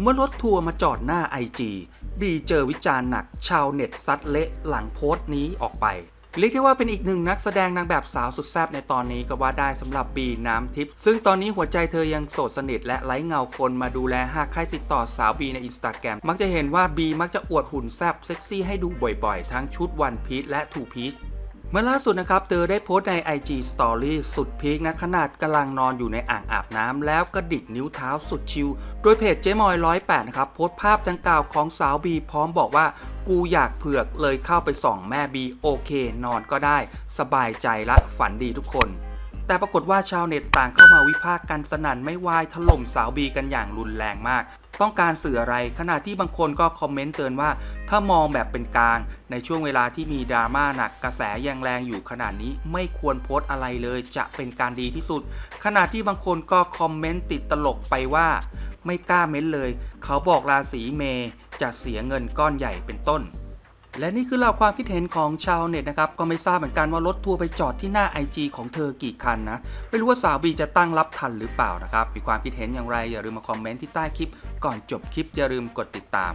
เมื่อรถทัวร์มาจอดหน้าไอจีบีเจอวิจารณ์หนักชาวเน็ตซัดเละหลังโพสต์นี้ออกไป เรียกได้ว่าเป็นอีกหนึ่งนักแสดงนางแบบสาวสุดแซ่บในตอนนี้ก็ว่าได้สำหรับบีน้ำทิพย์ซึ่งตอนนี้หัวใจเธอยังโสดสนิทและไร้เงาคนมาดูแลหากใครติดต่อสาวบีในอินสตาแกรมมักจะเห็นว่าบีมักจะอวดหุ่นแซ่บเซ็กซี่ให้ดูบ่อยๆ ทั้งชุดวันพีชและทูพีช เมื่อล่าสุดนะครับเธอได้โพสต์ใน IG Story สุดพีคนะขนาดกำลังนอนอยู่ในอ่างอาบน้ำแล้วกระดิกนิ้วเท้าสุดชิลโดยเพจเจ๊มอย108นะครับโพสต์ภาพดังกล่าวของสาวบีพร้อมบอกว่า กูอยากเผือกเลยเข้าไปส่องแม่บีโอเค นอนก็ได้ สบายใจละฝันดีทุกคน แต่ปรากฏว่าชาวเน็ตต่างเข้ามาวิพากษ์กันสนั่นไม่วายถล่มสาวบีกันอย่างรุนแรงมาก ต้องการสื่ออะไร ขณะที่บางคนก็คอมเมนต์เตือนว่า ถ้ามองแบบเป็นกลาง ในช่วงเวลาที่มีดราม่าหนักกระแสยังแรงอยู่ขนาดนี้ไม่ควรโพสต์อะไรเลยจะเป็นการดีที่สุด ขณะที่บางคนก็คอมเมนต์ติดตลกไปว่า ไม่กล้าเม้นเลย เขาบอกราศีเมย์จะเสียเงินก้อนใหญ่เป็นต้น และนี่คือเหล่าความคิดเห็นของชาวเน็ตนะครับ ก็ไม่ทราบเหมือนกันว่ารถทัวร์ไปจอดที่หน้า IG ของเธอกี่คันนะ ไม่รู้ว่าสาวบีจะตั้งรับทันหรือเปล่านะครับ มีความคิดเห็นอย่างไรอย่าลืมมาคอมเมนต์ที่ใต้คลิป ก่อนจบคลิปอย่าลืมกดติดตาม